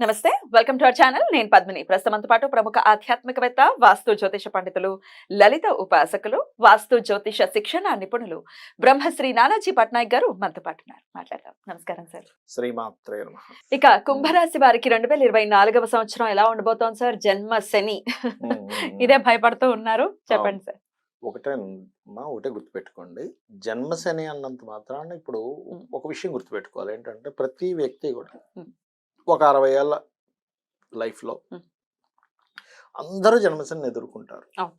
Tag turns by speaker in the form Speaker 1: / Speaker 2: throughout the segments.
Speaker 1: నమస్తే welcome to our channel. నేను పద్మిని. ప్రస్తుతంతో పాటు ప్రముఖ ఆధ్యాత్మికవేత్త వాస్తు జ్యోతిష పండితులు లలిత ఉపాసకులు వాస్తు జ్యోతిష శిక్షణ నిపుణులు బ్రహ్మశ్రీ నానాజీ పట్నాయక్ గారు మనతో పాటు మాట్లాడదాం. నమస్కారం సార్.
Speaker 2: శ్రీమాత్రే.
Speaker 1: ఇక కుంభరాశి వారికి రెండు వేల ఇరవై నాలుగవ సంవత్సరం ఎలా ఉండబోతోంది సార్? జన్మ శని. ఇదే భయపడుతూ ఉన్నారు. చెప్పండి సార్.
Speaker 2: ఒకటే మా ఒకటే గుర్తుపెట్టుకోండి. జన్మశని అన్నంత మాత్రాన ఇప్పుడు. ఒక విషయం గుర్తుపెట్టుకోవాలి. ఏంటంటే ప్రతి వ్యక్తి కూడా. ఒక అరవై ఏళ్ళ లైఫ్లో. అందరూ జన్మశని ఎదుర్కొంటారు.
Speaker 1: అవును.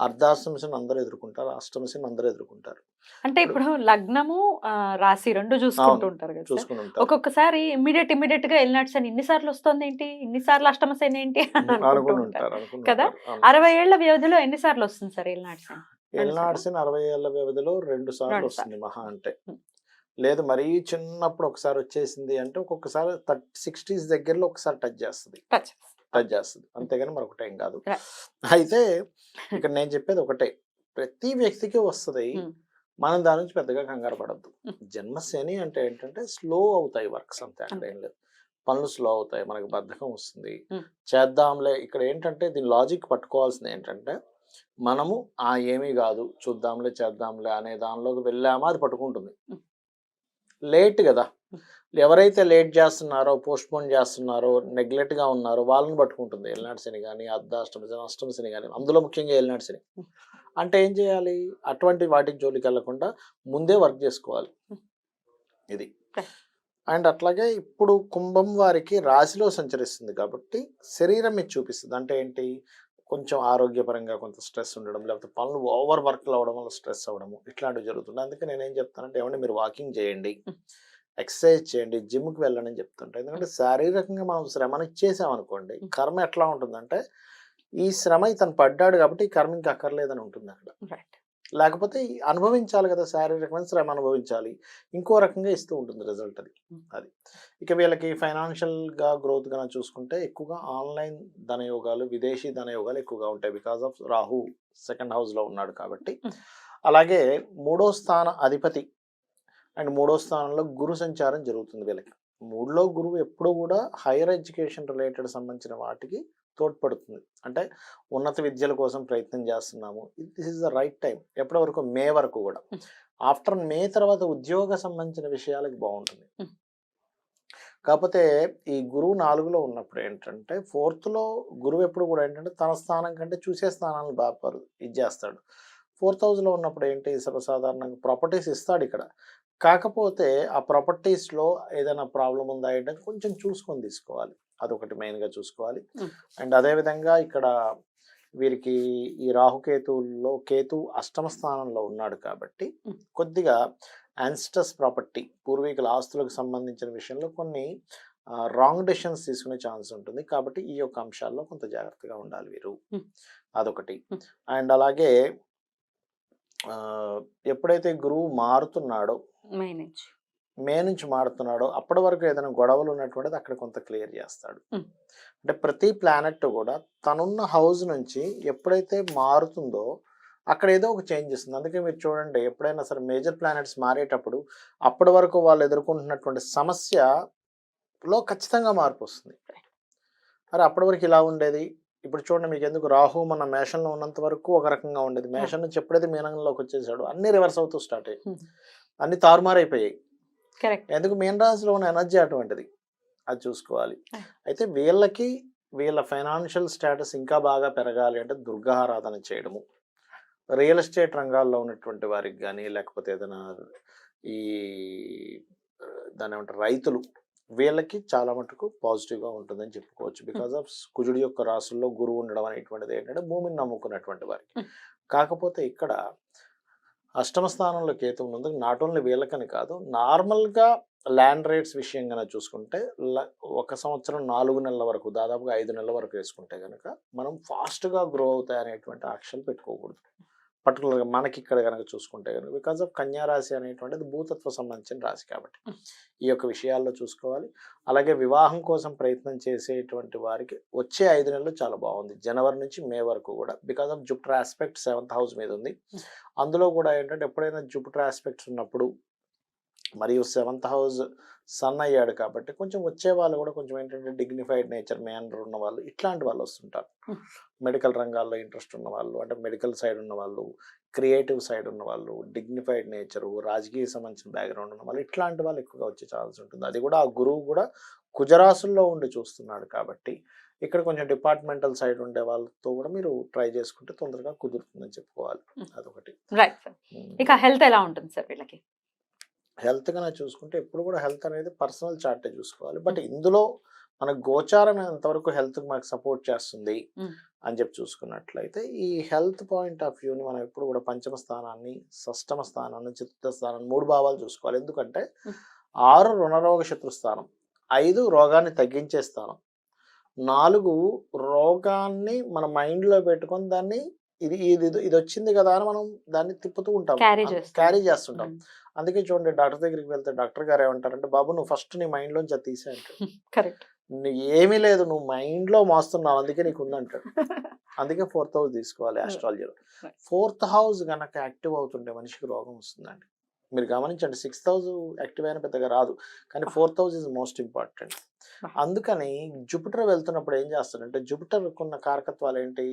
Speaker 2: అర్ధాష్టమశని అందరూ ఎదుర్కొంటారు అష్టమశని అందరూ ఎదుర్కొంటారు.
Speaker 1: అంటే ఇప్పుడు లగ్నము రాశి రెండు చూసుకుంటూ ఉంటారు కదా సార్.
Speaker 2: చూసుకుని ఉంటారు.
Speaker 1: ఒక్కొక్కసారి ఇమ్మీడియట్ ఇమ్మీడియట్గా వెళ్ళినట్టు శని ఇన్నిసార్లు వస్తుంది ఏంటి? ఇన్నిసార్లు అష్టమ శని ఏంటి? అని అనుకుంటూ
Speaker 2: అనుకుని
Speaker 1: ఉంటారు.
Speaker 2: ఉంటారు అనుకుని
Speaker 1: కదా? అరవై ఏళ్ళ వ్యవధిలో ఎన్నిసార్లు వస్తుంది సార్ వెళ్ళినాటి శని?
Speaker 2: ఎల్నాడ్సిన అరవై ఏళ్ళ వ్యవధిలో రెండు సార్లు. వస్తుంది మహా అంటే. లేదు మరీ చిన్నప్పుడు ఒకసారి వచ్చేసింది అంటే ఒక్కొక్కసారి థర్టీ సిక్స్టీస్ దగ్గరలో ఒకసారి టచ్ చేస్తుంది.
Speaker 1: టచ్
Speaker 2: చేస్తుంది. అంతేగాని మరొకటి ఏం కాదు. అయితే ఇక్కడ నేను చెప్పేది ఒకటే. ప్రతి వ్యక్తికి వస్తుంది. మనం దాని నుంచి పెద్దగా కంగారు పడద్దు. జన్మశని అంటే ఏంటంటే స్లో అవుతాయి వర్క్స్ అంతే అక్కడ ఏం లేదు. పనులు స్లో అవుతాయి మనకి బద్ధకం వస్తుంది. చేద్దాంలే. ఇక్కడ ఏంటంటే దీని లాజిక్ పట్టుకోవాల్సింది ఏంటంటే మనము ఆ ఏమీ కాదు చూద్దాంలే చేద్దాంలే అనే దానిలోకి వెళ్ళామా అది పట్టుకుంటుంది. లేట్ కదా. ఎవరైతే లేట్ చేస్తున్నారో పోస్ట్పోన్ చేస్తున్నారో నెగ్లెక్ట్గా ఉన్నారో వాళ్ళని పట్టుకుంటుంది. ఎల్నాడు శని కానీ అర్ధాష్టమి అష్టమి శని కానీ అందులో ముఖ్యంగా ఎల్నాడు శని. అంటే ఏం చేయాలి? అటువంటి వాటికి జోలికి వెళ్ళకుండా ముందే వర్క్ చేసుకోవాలి. ఇది. అండ్ అట్లాగే ఇప్పుడు కుంభం వారికి రాశిలో సంచరిస్తుంది కాబట్టి శరీరం ఇది చూపిస్తుంది. అంటే ఏంటి? కొంచెం ఆరోగ్యపరంగా కొంత స్ట్రెస్ ఉండడం లేకపోతే పనులు ఓవర్ వర్క్లు అవ్వడం వల్ల స్ట్రెస్ అవ్వడము ఇట్లాంటివి జరుగుతుంది అందుకే నేను ఏం చెప్తానంటే ఏమంటే మీరు వాకింగ్ చేయండి. ఎక్సర్సైజ్ చేయండి జిమ్కి వెళ్ళండి అని చెప్తుంటా. ఎందుకంటే శారీరకంగా మనం శ్రమను ఇచ్చేసామనుకోండి. కర్మ ఎట్లా ఉంటుందంటే ఈ శ్రమ ఇతను పడ్డాడు కాబట్టి ఈ కర్మ ఇంకా అక్కర్లేదని ఉంటుంది అక్కడ
Speaker 1: రైట్.
Speaker 2: లేకపోతే అనుభవించాలి కదా శారీరకమైన శ్రమ అనుభవించాలి. ఇంకో రకంగా ఇస్తూ ఉంటుంది రిజల్ట్ అది. అది. ఇక వీళ్ళకి ఫైనాన్షియల్గా గ్రోత్గా చూసుకుంటే ఎక్కువగా ఆన్లైన్ ధనయోగాలు విదేశీ ధనయోగాలు ఎక్కువగా ఉంటాయి. బికాస్ ఆఫ్ రాహు సెకండ్ హౌస్లో ఉన్నాడు కాబట్టి. అలాగే మూడో స్థాన అధిపతి అండ్ మూడో స్థానంలో గురు సంచారం జరుగుతుంది వీళ్ళకి. మూడులో గురువు ఎప్పుడూ కూడా హైయర్ ఎడ్యుకేషన్ రిలేటెడ్ సంబంధించిన వాటికి తోడ్పడుతుంది. అంటే ఉన్నత విద్యల కోసం ప్రయత్నం చేస్తున్నాము. This is the right time ఎప్పటి వరకు? మే వరకు కూడా. ఆఫ్టర్ మే తర్వాత ఉద్యోగ సంబంధించిన విషయాలకి బాగుంటుంది. కాకపోతే ఈ గురువు నాలుగులో ఉన్నప్పుడు ఏంటంటే fourth లో గురువు ఎప్పుడు కూడా ఏంటంటే తన స్థానం కంటే చూసే స్థానాన్ని బాగా ఇది చేస్తాడు. ఫోర్త్లో ఉన్నప్పుడు ఏంటి? సర్వసాధారణంగా ప్రాపర్టీస్ ఇస్తాడు ఇక్కడ. కాకపోతే ఆ properties లో ఏదైనా ప్రాబ్లం ఉందా ఏంటంటే కొంచెం చూసుకొని తీసుకోవాలి అదొకటి main గా చూసుకోవాలి. అండ్ అదేవిధంగా ఇక్కడ వీరికి ఈ రాహుకేతువుల్లో కేతు అష్టమ స్థానంలో ఉన్నాడు కాబట్టి. కొద్దిగా యాన్స్టస్ ప్రాపర్టీ పూర్వీకుల ఆస్తులకు సంబంధించిన విషయంలో కొన్ని రాంగ్ డెసిషన్స్ తీసుకునే ఛాన్స్ ఉంటుంది కాబట్టి ఈ యొక్క అంశాల్లో కొంత జాగ్రత్తగా ఉండాలి వీరు. అదొకటి. అండ్ అలాగే ఎప్పుడైతే గురువు మారుతున్నాడో
Speaker 1: మే నుంచి.
Speaker 2: మే నుంచి మారుతున్నాడో అప్పటి వరకు ఏదైనా గొడవలు ఉన్నటువంటిది అక్కడ కొంత క్లియర్ చేస్తాడు. అంటే ప్రతి ప్లానెట్ కూడా తనున్న హౌస్ నుంచి ఎప్పుడైతే మారుతుందో అక్కడ ఏదో ఒక చేంజ్ వస్తుంది అందుకే మీరు చూడండి ఎప్పుడైనా సరే మేజర్ ప్లానెట్స్ మారేటప్పుడు అప్పటి వరకు వాళ్ళు ఎదుర్కొంటున్నటువంటి సమస్యలో ఖచ్చితంగా మార్పు వస్తుంది. అరే అప్పటి వరకు ఇలా ఉండేది? ఇప్పుడు చూడండి మీకు ఎందుకు రాహు మన మేషంలో ఉన్నంత వరకు ఒక రకంగా ఉండేది. మేషం నుంచి ఎప్పుడైతే మీనంలోకి వచ్చేసాడు. అన్ని రివర్స్ అవుతూ స్టార్ట్ అయ్యాయి. అన్ని తారుమారైపోయాయి. ఎందుకు? మీన రాశిలో ఉన్న ఎనర్జీ అటువంటిది. అది చూసుకోవాలి. అయితే వీళ్ళకి వీళ్ళ ఫైనాన్షియల్ స్టేటస్ ఇంకా బాగా పెరగాలి అంటే దుర్గారాధన చేయడము. రియల్ ఎస్టేట్ రంగాల్లో ఉన్నటువంటి వారికి కానీ లేకపోతే ఏదైనా ఈ దాని ఏమంటారు? రైతులు వీళ్ళకి చాలా మటుకు పాజిటివ్గా ఉంటుందని చెప్పుకోవచ్చు. బికాస్ ఆఫ్ కుజుడి యొక్క రాసుల్లో గురువు ఉండడం అనేటువంటిది ఏంటంటే భూమిని నమ్ముకున్నటువంటి వారికి. కాకపోతే ఇక్కడ అష్టమ స్థానంలో కేతు ఉన్నందుకు నాట్ ఓన్లీ వీళ్ళకని కాదు నార్మల్గా ల్యాండ్ రేట్స్ విషయం కనుక చూసుకుంటే ఒక సంవత్సరం నాలుగు నెలల వరకు దాదాపుగా ఐదు నెలల వరకు వేసుకుంటే కనుక మనం ఫాస్ట్గా గ్రో అవుతాయి అనేటువంటి ఆశలు పెట్టుకోకూడదు. పర్టికులర్గా మనకి ఇక్కడ కనుక చూసుకుంటే కనుక బికాస్ ఆఫ్ కన్యా రాశి అనేటువంటిది భూతత్వ సంబంధించిన రాశి కాబట్టి ఈ యొక్క విషయాల్లో చూసుకోవాలి. అలాగే వివాహం కోసం ప్రయత్నం చేసేటువంటి వారికి వచ్చే ఐదు నెలలు చాలా బాగుంది. జనవరి నుంచి మే వరకు కూడా because of Jupiter aspect seventh house మీద ఉంది. అందులో కూడా ఏంటంటే ఎప్పుడైనా జుపిటర్ ఆస్పెక్ట్స్ ఉన్నప్పుడు మరియు సెవెంత్ హౌస్ సన్ అయ్యాడు కాబట్టి కొంచెం వచ్చే వాళ్ళు కూడా కొంచెం ఏంటంటే డిగ్నిఫైడ్ నేచర్ మేనర్ ఉన్న వాళ్ళు ఇట్లాంటి వాళ్ళు వస్తుంటారు. మెడికల్ రంగాల్లో ఇంట్రెస్ట్ ఉన్న వాళ్ళు అంటే మెడికల్ సైడ్ ఉన్న వాళ్ళు క్రియేటివ్ సైడ్ ఉన్న వాళ్ళు డిగ్నిఫైడ్ నేచరు రాజకీయ సంబంధించిన బ్యాక్గ్రౌండ్ ఉన్న వాళ్ళు ఇట్లాంటి వాళ్ళు ఎక్కువగా వచ్చే ఛాన్స్ ఉంటుంది. అది కూడా ఆ గురువు కూడా కుజరాసుల్లో ఉండి చూస్తున్నాడు కాబట్టి ఇక్కడ కొంచెం డిపార్ట్మెంటల్ సైడ్ ఉండే వాళ్ళతో కూడా మీరు ట్రై చేసుకుంటే తొందరగా కుదురుతుందని చెప్పుకోవాలి. అదొకటి.
Speaker 1: రైట్ సార్ ఇక హెల్త్ ఎలా ఉంటుంది సార్ వీళ్ళకి?
Speaker 2: హెల్త్ కన్నా చూసుకుంటే ఎప్పుడు కూడా హెల్త్ అనేది పర్సనల్ చార్టే చూసుకోవాలి బట్ ఇందులో మన గోచారం ఎంతవరకు హెల్త్ మనకు సపోర్ట్ చేస్తుంది. అని చెప్పి చూసుకున్నట్లయితే ఈ హెల్త్ పాయింట్ ఆఫ్ వ్యూని మనం ఎప్పుడు కూడా పంచమ స్థానాన్ని షష్టమ స్థానాన్ని చతుర్థ స్థానాన్ని మూడు భావాలు చూసుకోవాలి ఎందుకంటే. ఆరు రుణరోగ శత్రు స్థానం ఐదు రోగాన్ని తగ్గించే స్థానం నాలుగు రోగాన్ని మన మైండ్లో పెట్టుకొని దాన్ని ఇది ఇది ఇది వచ్చింది కదా అని మనం దాన్ని తిప్పుతూ ఉంటాం. క్యారీ చేస్తుంటాం. అందుకే చూడండి డాక్టర్ దగ్గరికి వెళ్తే డాక్టర్ గారు ఏమంటారంటే బాబు నువ్వు ఫస్ట్ నీ మైండ్ లోంచి అది తీసే అంటాడు
Speaker 1: కరెక్ట్.
Speaker 2: నీకు ఏమీ లేదు నువ్వు మైండ్లో మోస్తున్నావు అందుకే నీకు ఉందంటాడు అందుకే ఫోర్త్ హౌస్ తీసుకోవాలి ఆస్ట్రాలజీలో. ఫోర్త్ హౌస్ గనక యాక్టివ్ అవుతుంటే మనిషికి రోగం వస్తుందండి. మీరు గమనించండి సిక్స్త్ హౌస్ యాక్టివ్ అయిన పెద్దగా రాదు. కానీ fourth house is most important. అందుకని జూపిటర్ వెళ్తున్నప్పుడు ఏం చేస్తాడంటే జూపిటర్ ఉన్న కారకత్వాలు ఏంటి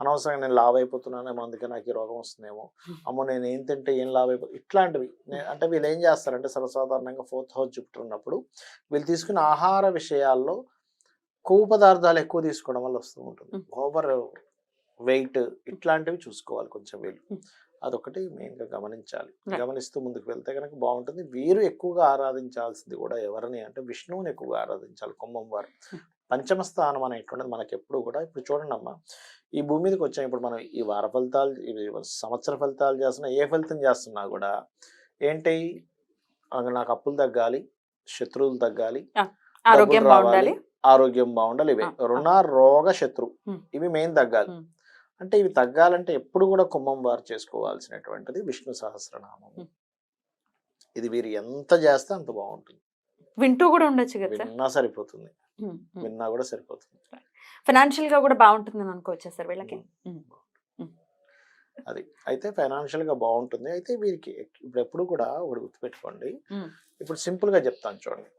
Speaker 2: అనవసరంగా నేను లావ్ అయిపోతున్నానేమో అందుకే నాకు ఈ రోగం వస్తుందేమో. అమ్మో నేను ఏం తింటే ఏం లావ్ అయిపో ఇట్లాంటివి అంటే వీళ్ళు ఏం చేస్తారంటే సర్వసాధారణంగా ఫోర్త్ హౌస్ జూపిటర్ ఉన్నప్పుడు వీళ్ళు తీసుకున్న ఆహార విషయాల్లో కొవ్వు పదార్థాలు ఎక్కువ తీసుకోవడం వల్ల వస్తూ ఉంటుంది. ఓవర్ వెయిట్ ఇట్లాంటివి చూసుకోవాలి కొంచెం వీళ్ళు. అదొకటి మెయిన్గా గమనించాలి. గమనిస్తూ ముందుకు వెళ్తే కనుక బాగుంటుంది వీరు ఎక్కువగా ఆరాధించాల్సింది కూడా ఎవరిని అంటే విష్ణువుని ఎక్కువగా ఆరాధించాలి కుంభం వారు. పంచమ స్థానం అనేటువంటిది మనకి ఎప్పుడు కూడా ఇప్పుడు చూడండి అమ్మా ఈ భూమి మీదకి వచ్చాం ఇప్పుడు మనం ఈ వార ఫలితాలు సంవత్సర ఫలితాలు చేస్తున్నా ఏ ఫలితం చేస్తున్నా కూడా ఏంటి నాకు అప్పులు తగ్గాలి శత్రువులు తగ్గాలి
Speaker 1: ఆరోగ్యం బాగుండాలి
Speaker 2: ఆరోగ్యం బాగుండాలి ఇవే. రుణ రోగ శత్రు. ఇవి మెయిన్ తగ్గాలి. అంటే ఇవి తగ్గాలంటే ఎప్పుడు కూడా కుంభం వారు చేసుకోవాల్సినటువంటిది విష్ణు సహస్రనామం. ఇది వీరు ఎంత చేస్తే అంత బాగుంటుంది.
Speaker 1: వింటూ కూడా ఉండొచ్చు కదా
Speaker 2: విన్నా సరిపోతుంది. విన్నా కూడా సరిపోతుంది.
Speaker 1: ఫైనాన్షియల్గా కూడా బాగుంటుందని అనుకోవచ్చా సార్ వీళ్ళకి.
Speaker 2: అది. అయితే ఫైనాన్షియల్గా బాగుంటుంది. అయితే వీరికి ఇప్పుడు ఎప్పుడు కూడా ఒకటి గుర్తుపెట్టుకోండి. ఇప్పుడు సింపుల్గా చెప్తాను చూడండి.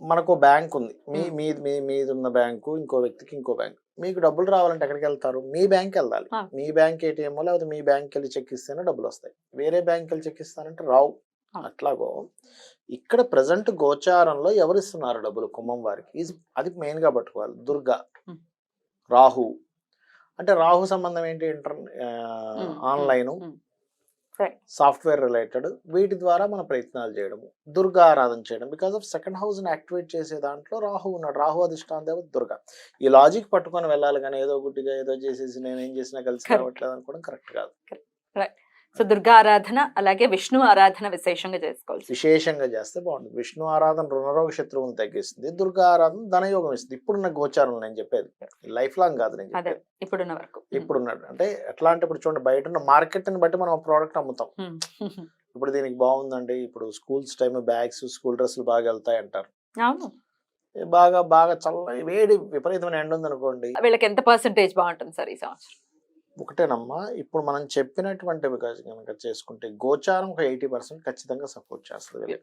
Speaker 2: మనకు బ్యాంక్ ఉంది మీ. మీ మీది ఉన్న బ్యాంకు ఇంకో వ్యక్తికి ఇంకో బ్యాంక్. మీకు డబ్బులు రావాలంటే ఎక్కడికి వెళ్తారు మీ బ్యాంక్ వెళ్ళాలి. మీ బ్యాంక్ ఏటీఎం లేకపోతే మీ బ్యాంక్ వెళ్ళి చెక్ ఇస్తేనే డబ్బులు వస్తాయి వేరే బ్యాంక్ వెళ్ళి చెక్ ఇస్తానంటే రావు. అట్లాగో ఇక్కడ ప్రజెంట్ గోచారంలో ఎవరు ఇస్తున్నారు డబ్బులు కుంభం వారికి? అది మెయిన్గా పట్టుకోవాలి. దుర్గా. రాహు. అంటే రాహు సంబంధం ఏంటి ఇంటర్ ఆన్లైన్? సాఫ్ట్వేర్ రిలేటెడ్ వీటి ద్వారా మన ప్రయత్నాలు చేయడము దుర్గా ఆరాధన చేయడం. బికాస్ ఆఫ్ సెకండ్ హౌస్ని యాక్టివేట్ చేసే దాంట్లో రాహు ఉన్నాడు. రాహు అధిష్టాన దేవత దుర్గా. ఈ లాజిక్ పట్టుకొని వెళ్ళాలి కానీ ఏదో గుడ్డిగా ఏదో చేసేసి నేను ఏం చేసినా కలిసి. రావట్లేదు అనుకోవడం కరెక్ట్ కాదు.
Speaker 1: సో దుర్గా ఆరాధన అలాగే విష్ణు ఆరాధన విశేషంగా చేసుకోవాల్సి
Speaker 2: విశేషంగా చేస్తే బాగుంటుంది. విష్ణు ఆరాధన రుణరోగ శత్రువుని తగ్గిస్తుంది. దుర్గా ఆరాధన ధనయోగం ఇస్తుంది. ఇప్పుడున్న గోచారం నేను చెప్పేది. లైఫ్ లాంగ్ కాదు నేను
Speaker 1: అదే ఇప్పుడున్న వరకు. ఉమ్,
Speaker 2: ఇప్పుడున్నాడు అంటే ఎట్లా అంటే ఇప్పుడు చూడండి బయట ఉన్న మార్కెట్ని బట్టి మనం ప్రోడక్ట్ అమ్ముతాం.
Speaker 1: ఉమ్,
Speaker 2: ఇప్పుడు దీనికి బాగుందండి. ఇప్పుడు స్కూల్స్ టైం బ్యాగ్స్ స్కూల్ డ్రెస్సులు బాగా వెళ్తాయి అంటారు.
Speaker 1: అవును.
Speaker 2: బాగా బాగా చల్ల వేడి విపరీతమైన ఎండ ఉందనుకోండి.
Speaker 1: వీళ్ళకి ఎంత పర్సంటేజ్ బాగుంటుంది సార్ ఈ సంవత్సరం?
Speaker 2: ఒకటేనమ్మా ఇప్పుడు మనం చెప్పినటువంటివి కనుక చేసుకుంటే గోచారం ఒక ఎయిటీ పర్సెంట్ ఖచ్చితంగా సపోర్ట్ చేస్తుంది వీళ్ళకి.